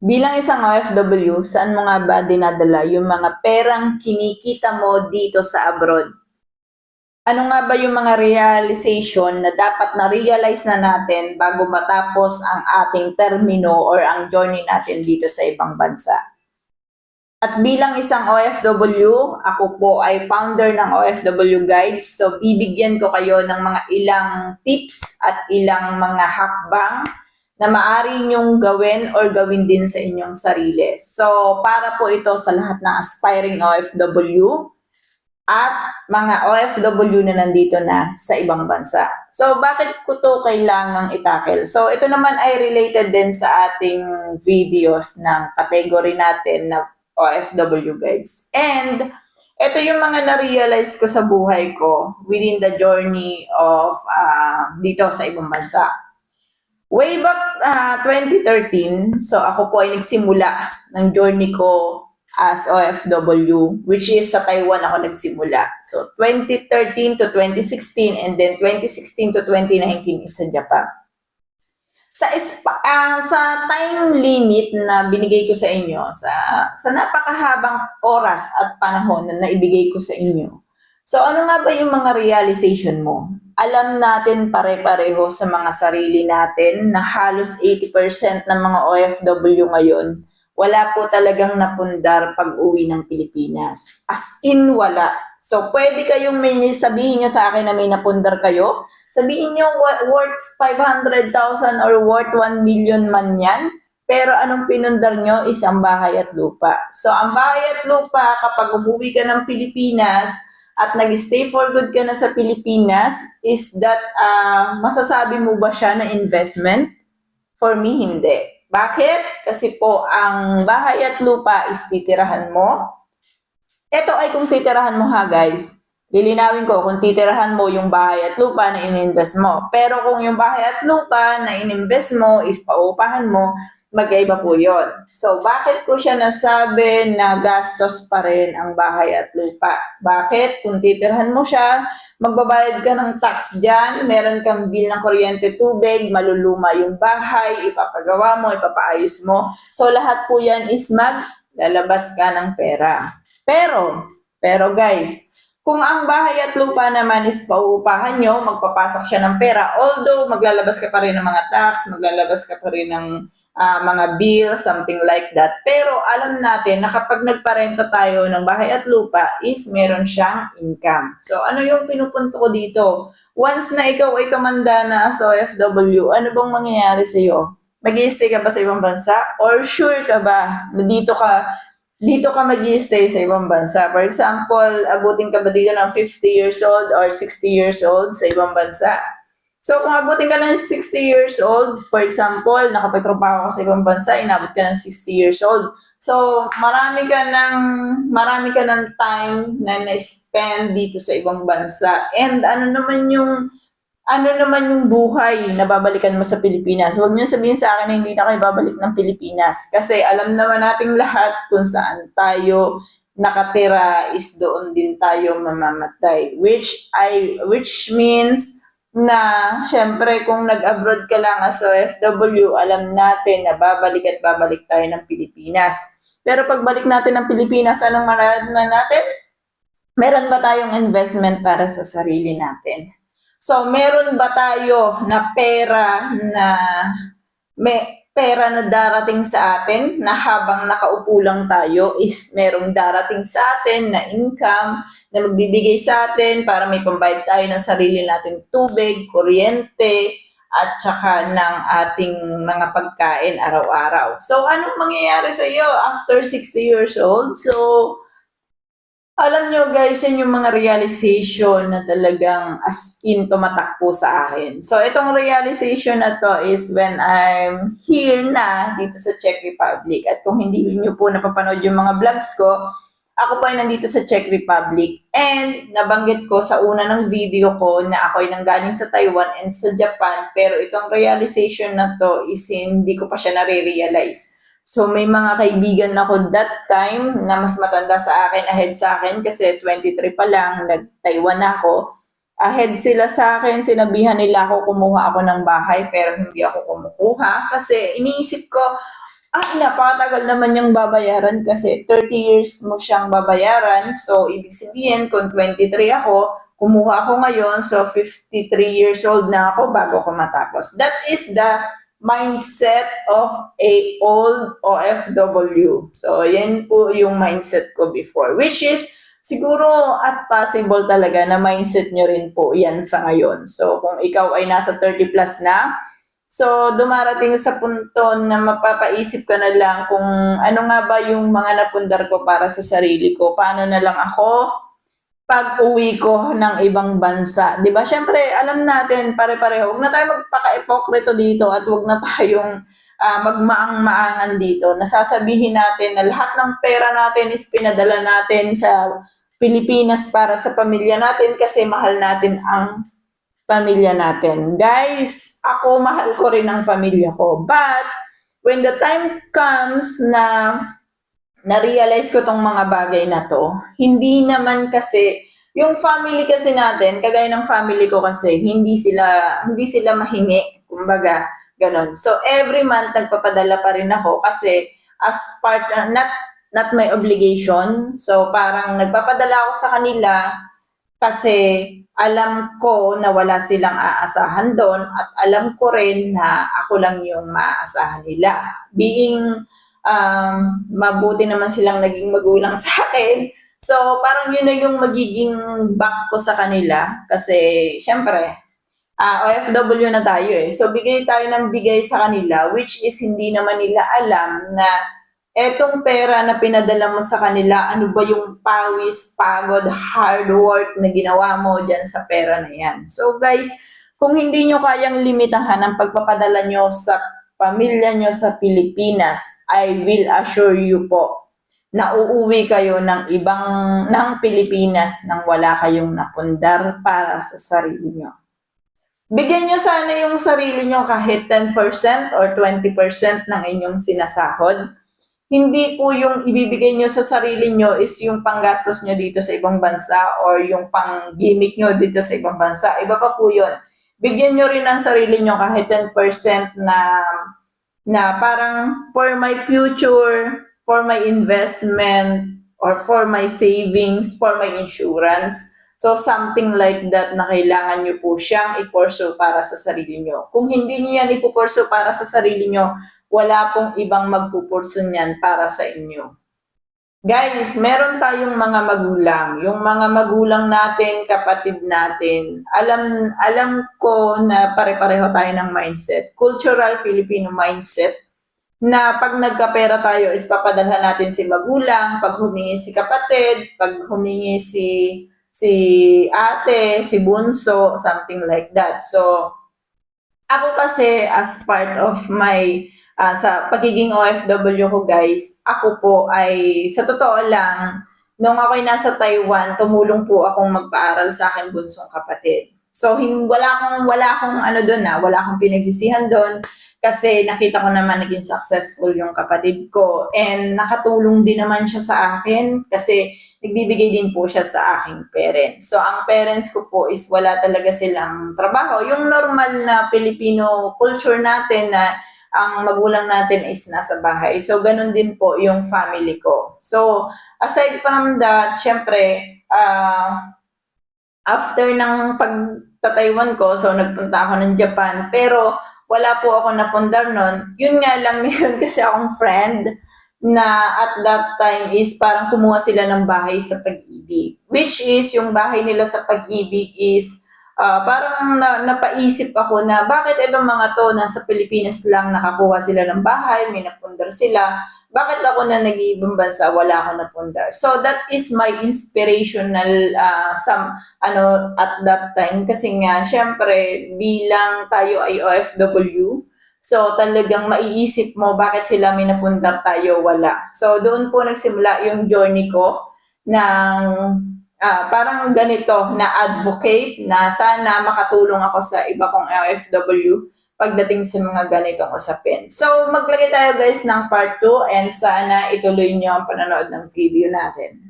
Bilang isang OFW, saan mo nga ba dinadala yung mga perang kinikita mo dito sa abroad? Ano nga ba yung mga realization na dapat na-realize na natin bago matapos ang ating termino or ang journey natin dito sa ibang bansa? At bilang isang OFW, ako po ay founder ng OFW Guides. So, bibigyan ko kayo ng mga ilang tips at ilang mga hakbang na maaari nyong gawin or gawin din sa inyong sarili. So, para po ito sa lahat ng aspiring OFW at mga OFW na nandito na sa ibang bansa. So, bakit ko to kailangang itakil? So, ito naman ay related din sa ating videos ng category natin na OFW guides. And, ito yung mga na-realize ko sa buhay ko within the journey of ah, dito sa ibang bansa. Way back ah, 2013, so ako po ay nagsimula ng journey ko as OFW, which is sa Taiwan ako nagsimula. So 2013 to 2016 and then 2016 to 2019 is sa Japan. Sa ah, sa time limit na binigay ko sa inyo, sa sa napakahabang oras at panahon na naibigay ko sa inyo. So ano nga ba yung mga realization mo? Alam natin pare-pareho sa mga sarili natin na halos 80% ng mga OFW ngayon wala po talagang napundar pag uwi ng Pilipinas. As in, wala. So, pwede kayong may sabihin nyo sa akin na may napundar kayo. Sabihin nyo worth 500,000 or worth 1 million man yan. Pero anong pinundar nyo is ang bahay at lupa. So, ang bahay at lupa, kapag umuwi ka ng Pilipinas at nag-stay for good ka na sa Pilipinas, is that, ah, masasabi mo ba siya na investment? For me, hindi. Bakit? Kasi po, ang bahay at lupa is titirahan mo. Ito ay kung titirahan mo ha, guys. Lilinawin ko kung titirahan mo yung bahay at lupa na ininvest mo. Pero kung yung bahay at lupa na ininvest mo is paupahan mo, magkaiba po yon. So, bakit ko siya nasabi na gastos pa rin ang bahay at lupa? Bakit? Kung titirhan mo siya, magbabayad ka ng tax dyan, meron kang bill ng kuryente tubig, maluluma yung bahay, ipapagawa mo, ipapaayos mo. So, lahat po yan is maglalabas ka ng pera. Pero, pero guys, kung ang bahay at lupa naman is pauupahan nyo, magpapasok siya ng pera. Although, maglalabas ka pa rin ng mga tax, maglalabas ka pa rin ng ah, mga bills, something like that. Pero alam natin na kapag nagparenta tayo ng bahay at lupa is meron siyang income. So, ano yung pinupunto ko dito? Once na ikaw ay tumanda na as OFW, ano bang mangyayari sa'yo? mag stay ka ba sa ibang bansa? Or sure ka ba na dito ka dito ka mag stay sa ibang bansa. For example, abutin ka ba dito ng 50 years old or 60 years old sa ibang bansa? So, kung abutin ka ng 60 years old, for example, nakapagtrabaho ka sa ibang bansa, inabot ka ng 60 years old. So, marami ka ng, marami ka ng time na na-spend dito sa ibang bansa. And ano naman yung, ano naman yung buhay na babalikan mo sa Pilipinas? Huwag niyo sabihin sa akin na hindi na kayo babalik ng Pilipinas. Kasi alam naman nating lahat kung saan tayo nakatira is doon din tayo mamamatay. Which I, which means na syempre kung nag-abroad ka lang as OFW, alam natin na babalik at babalik tayo ng Pilipinas. Pero pagbalik natin ng Pilipinas, anong na natin? Meron ba tayong investment para sa sarili natin? So, meron ba tayo na pera na may pera na darating sa atin na habang nakaupo lang tayo is merong darating sa atin na income na magbibigay sa atin para may pambayad tayo ng sarili natin tubig, kuryente, at saka ng ating mga pagkain araw-araw. So, anong mangyayari sa iyo after 60 years old? So, alam nyo guys, yan yung mga realization na talagang as in tumatakbo sa akin. So, itong realization na to is when I'm here na dito sa Czech Republic. At kung hindi nyo po napapanood yung mga vlogs ko, ako po ay nandito sa Czech Republic. And nabanggit ko sa una ng video ko na ako ay nanggaling sa Taiwan and sa Japan. Pero itong realization na to is hindi ko pa siya nare-realize. So may mga kaibigan ako that time na mas matanda sa akin, ahead sa akin kasi 23 pa lang, nag-Taiwan na ako. Ahead sila sa akin, sinabihan nila ako kumuha ako ng bahay pero hindi ako kumukuha kasi iniisip ko, ah, napakatagal naman yung babayaran kasi 30 years mo siyang babayaran. So, ibig sabihin, kung 23 ako, kumuha ako ngayon, so 53 years old na ako bago ko matapos. That is the mindset of a old OFW. So, yan po yung mindset ko before. Which is, siguro at possible talaga na mindset nyo rin po yan sa ngayon. So, kung ikaw ay nasa 30 plus na, so dumarating sa punto na mapapaisip ka na lang kung ano nga ba yung mga napundar ko para sa sarili ko. Paano na lang ako pag uwi ko ng ibang bansa. 'Di ba? Syempre, alam natin pare-pareho. Huwag na tayo magpaka-epokrito dito at huwag na tayong ah, magmaang-maangan dito. Nasasabihin natin na lahat ng pera natin is pinadala natin sa Pilipinas para sa pamilya natin kasi mahal natin ang pamilya natin. Guys, ako mahal ko rin ang pamilya ko. But, when the time comes na na-realize ko tong mga bagay na to, hindi naman kasi, yung family kasi natin, kagaya ng family ko kasi, hindi sila, hindi sila mahingi, kumbaga, ganon. So, every month, nagpapadala pa rin ako kasi, as part, uh, not, not my obligation, so parang nagpapadala ako sa kanila, kasi alam ko na wala silang aasahan doon at alam ko rin na ako lang yung maaasahan nila. Being um, mabuti naman silang naging magulang sa akin. So, parang yun na yung magiging back ko sa kanila. Kasi, syempre, ah, OFW na tayo eh. So, bigay tayo ng bigay sa kanila, which is hindi naman nila alam na etong pera na pinadala mo sa kanila, ano ba yung pawis, pagod, hard work na ginawa mo dyan sa pera na yan. So, guys, kung hindi nyo kayang limitahan ang pagpapadala nyo sa pamilya nyo sa Pilipinas, I will assure you po na uuwi kayo ng ibang ng Pilipinas nang wala kayong napundar para sa sarili nyo. Bigyan nyo sana yung sarili nyo kahit 10% or 20% ng inyong sinasahod. Hindi po yung ibibigay nyo sa sarili nyo is yung panggastos nyo dito sa ibang bansa or yung pang gimmick nyo dito sa ibang bansa. Iba pa po yun bigyan nyo rin ang sarili nyo kahit 10% na na parang for my future, for my investment, or for my savings, for my insurance. So something like that na kailangan nyo po siyang i-pursue para sa sarili nyo. Kung hindi nyo yan ipupursue para sa sarili nyo, wala pong ibang magpupurso niyan para sa inyo. Guys, meron tayong mga magulang. Yung mga magulang natin, kapatid natin, alam alam ko na pare-pareho tayo ng mindset. Cultural Filipino mindset na pag nagkapera tayo is papadalhan natin si magulang, pag humingi si kapatid, pag humingi si si ate, si bunso, something like that. So, ako kasi as part of my ah, sa pagiging OFW ko guys, ako po ay sa totoo lang, nung ako'y nasa Taiwan, tumulong po akong magpaaral sa akin bunsong kapatid. So, hin- wala akong, wala akong ano doon na, wala akong pinagsisihan doon kasi nakita ko naman naging successful yung kapatid ko and nakatulong din naman siya sa akin kasi nagbibigay din po siya sa aking parents. So, ang parents ko po is wala talaga silang trabaho. Yung normal na Filipino culture natin na ang magulang natin is nasa bahay. So, ganun din po yung family ko. So, aside from that, syempre, ah, after ng pagta-Taiwan ko, so nagpunta ako ng Japan, pero wala po ako napundar nun. Yun nga lang, meron kasi akong friend na at that time is parang kumuha sila ng bahay sa pag-ibig. Which is, yung bahay nila sa pag-ibig is Ah, parang na, napaisip ako na bakit itong mga to nasa Pilipinas lang nakakuha sila ng bahay, may napundar sila. Bakit ako na nag-iibang bansa wala ako napundar? So that is my inspirational uh, some ano at that time kasi nga syempre bilang tayo ay OFW So talagang maiisip mo bakit sila may napundar tayo wala. So doon po nagsimula yung journey ko ng ah, parang ganito na advocate na sana makatulong ako sa iba kong LFW pagdating sa mga ganitong usapin. So, maglagay tayo guys ng part 2 and sana ituloy nyo ang panonood ng video natin.